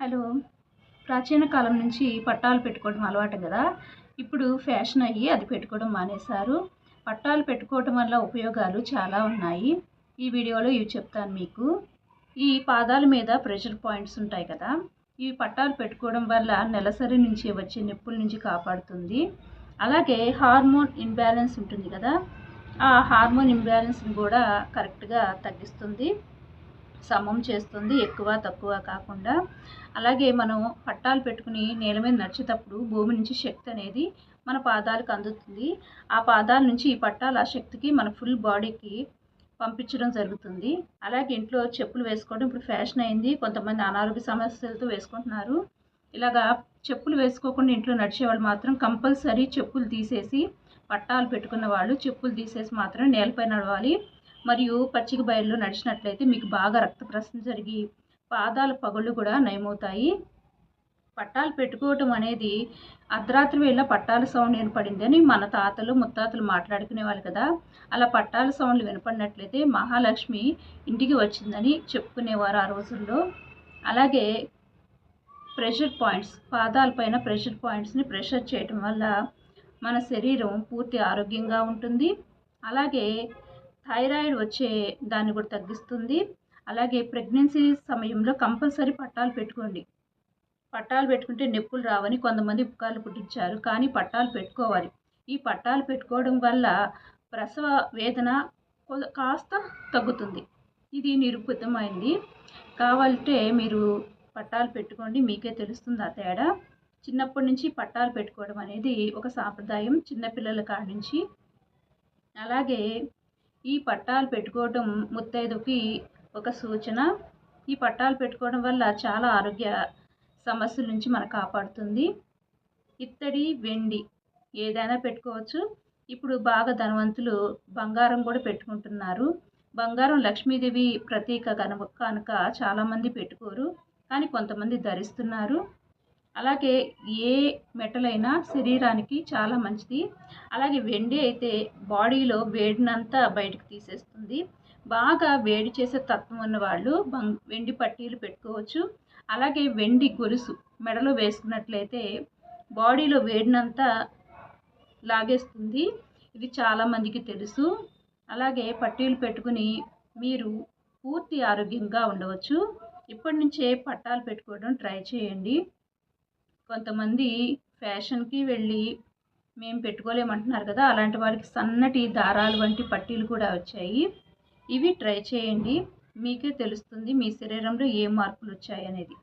Hello. ప్రాచీన కాలం నుంచి పట్టాలు పెట్టుకోవడం అలవాటు కదా? ఇప్పుడు ఫ్యాషన్ అయ్యి అది పెట్టుకోవడం మానేశారు. పట్టాలు పెట్టుకోవడం వల్ల ఉపయోగాలు చాలా ఉన్నాయి. ఈ వీడియోలో ఇవి చెప్తాను మీకు. ఈ పాదాల మీద ప్రెషర్ పాయింట్స్ ఉంటాయి కదా? ఈ పట్టాలు పెట్టుకోవడం వల్ల నెలసరి నుంచి వచ్చే నొప్పుల నుంచి కాపాడుతుంది. అలాగే హార్మోన్ ఇంబ్యాలెన్స్ ఉంటుంది కదా? ఆ హార్మోన్ ఇంబ్యాలెన్స్ని కూడా కరెక్ట్గా తగ్గిస్తుంది. సమం చేస్తుంది ఎక్కువ తక్కువ కాకుండా. అలాగే మనం పట్టాలు పెట్టుకుని నేల మీద నడిచేటప్పుడు భూమి నుంచి శక్తి అనేది మన పాదాలకు అందుతుంది. ఆ పాదాల నుంచి ఈ పట్టాలు ఆ శక్తికి మన ఫుల్ బాడీకి పంపించడం జరుగుతుంది. అలాగే ఇంట్లో చెప్పులు వేసుకోవడం ఇప్పుడు ఫ్యాషన్ అయింది. కొంతమంది అనారోగ్య సమస్యలతో వేసుకుంటున్నారు. ఇలాగా చెప్పులు వేసుకోకుండా ఇంట్లో నడిచేవాళ్ళు మాత్రం కంపల్సరీ చెప్పులు తీసేసి పట్టాలు పెట్టుకున్న వాళ్ళు చెప్పులు తీసేసి మాత్రం నేలపై నడవాలి. మరియు పచ్చిక బయళ్ళు నడిచినట్లయితే మీకు బాగా రక్త ప్రసరణ జరిగి పాదాల పగుళ్ళు కూడా నయమవుతాయి. పట్టాలు పెట్టుకోవటం అనేది అర్ధరాత్రి వేళ పట్టాల సౌండ్ వినపడిందని మన తాతలు ముత్తాతలు మాట్లాడుకునేవాళ్ళు కదా. అలా పట్టాల సౌండ్లు వినపడినట్లయితే మహాలక్ష్మి ఇంటికి వచ్చిందని చెప్పుకునేవారు ఆ రోజుల్లో. అలాగే ప్రెషర్ పాయింట్స్ పాదాలపైన ప్రెషర్ పాయింట్స్ని ప్రెషర్ చేయటం వల్ల మన శరీరం పూర్తి ఆరోగ్యంగా ఉంటుంది. అలాగే థైరాయిడ్ వచ్చే దాన్ని కూడా తగ్గిస్తుంది. అలాగే ప్రెగ్నెన్సీ సమయంలో కంపల్సరీ పట్టాలు పెట్టుకోండి. పట్టాలు పెట్టుకుంటే నొప్పులు రావని కొంతమంది పుకార్లు పుట్టించారు కానీ పట్టాలు పెట్టుకోవాలి. ఈ పట్టాలు పెట్టుకోవడం వల్ల ప్రసవ వేదన కాస్త తగ్గుతుంది. ఇది నిరూపితమైంది. కావాలంటే మీరు పట్టాలు పెట్టుకోండి. మీకే తెలుస్తుంది ఆ తేడా. చిన్నప్పటి నుంచి పట్టాలు పెట్టుకోవడం అనేది ఒక సాంప్రదాయం చిన్నపిల్లల కాడి నుంచి. అలాగే ఈ పట్టాలు పెట్టుకోవడం ముత్తైదుకి ఒక సూచన. ఈ పట్టాలు పెట్టుకోవడం వల్ల చాలా ఆరోగ్య సమస్యల నుంచి మన కాపాడుతుంది. ఇత్తడి వెండి ఏదైనా పెట్టుకోవచ్చు. ఇప్పుడు బాగా ధనవంతులు బంగారం కూడా పెట్టుకుంటున్నారు. బంగారం లక్ష్మీదేవి ప్రతీక కనుక కనుక చాలామంది పెట్టుకోరు. కానీ కొంతమంది ధరిస్తున్నారు. అలాగే ఏ మెటలైనా శరీరానికి చాలా మంచిది. అలాగే వెండి అయితే బాడీలో వేడినంతా బయటకు తీసేస్తుంది. బాగా వేడి చేసే తత్వం ఉన్న వాళ్ళు వెండి పట్టీలు పెట్టుకోవచ్చు. అలాగే వెండి గొలుసు మెడలో వేసుకున్నట్లయితే బాడీలో వేడినంతా లాగేస్తుంది. ఇది చాలామందికి తెలుసు. అలాగే పట్టీలు పెట్టుకుని మీరు పూర్తి ఆరోగ్యంగా ఉండవచ్చు. ఇప్పటి నుంచే పట్టాలు పెట్టుకోవడం ట్రై చేయండి. కొంతమంది ఫ్యాషన్కి వెళ్ళి మేము పెట్టుకోలేమంటున్నారు కదా అలాంటి వాళ్ళకి సన్నటి దారాలు వంటి పట్టీలు కూడా వచ్చాయి. ఇవి ట్రై చేయండి. మీకే తెలుస్తుంది మీ శరీరంలో ఏ మార్పులు వచ్చాయి అనేది